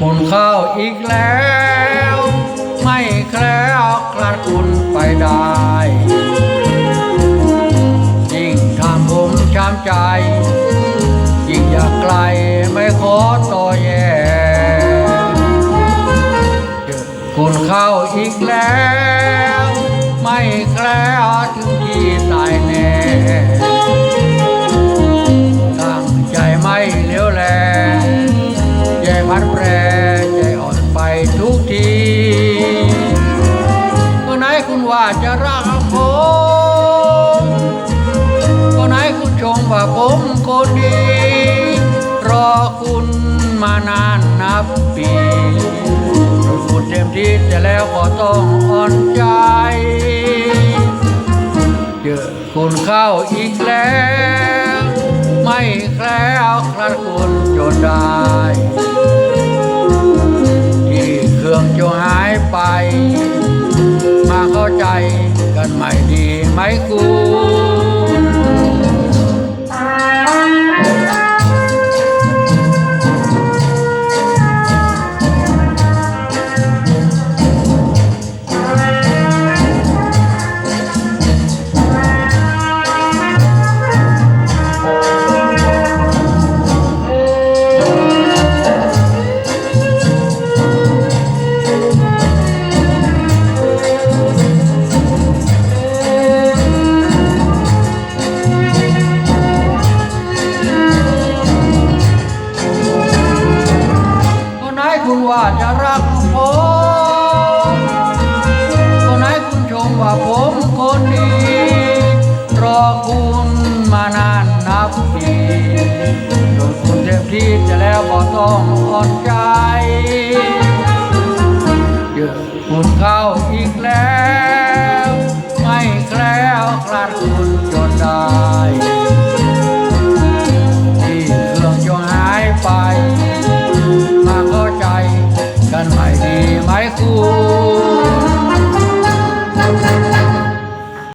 คุณเข้าอีกแล้ว ไม่แคล้วคลาดคุณไปได้ยิ่งทำผมช้ำใจ ยิ่งอยากไกลไม่ขอต่อแย่คุณเข้าอีกแล้ว ไม่แคล้วถึงที่ตายแน่ตั้งใจไม่เลี้ยวแลแย่พัดแปร ทุกทีก็ไหนคุณว่าจะรักผมก็ไหนคุณชมว่าผมคนดี รอคุณมานานนับปีคุณเต็มที่แต่แล้วก็ต้องอ่อนใจเจอคุณเข้าอีกแล้ว ไม่แคล้วคลาดคุณจนได้ ไป มาเข้าใจกันใหม่ดีไหมคุณ ว่าจะรักผมคนไหนคุณชมว่าผมคนดีรอคุณมานานนับปีจนคุณเจ็บที่จะแล้วก็ต้องอ่อนใจเยอะคุณเข้าอีกแล้ว ไม่แคล้วคลาดคุณจนได้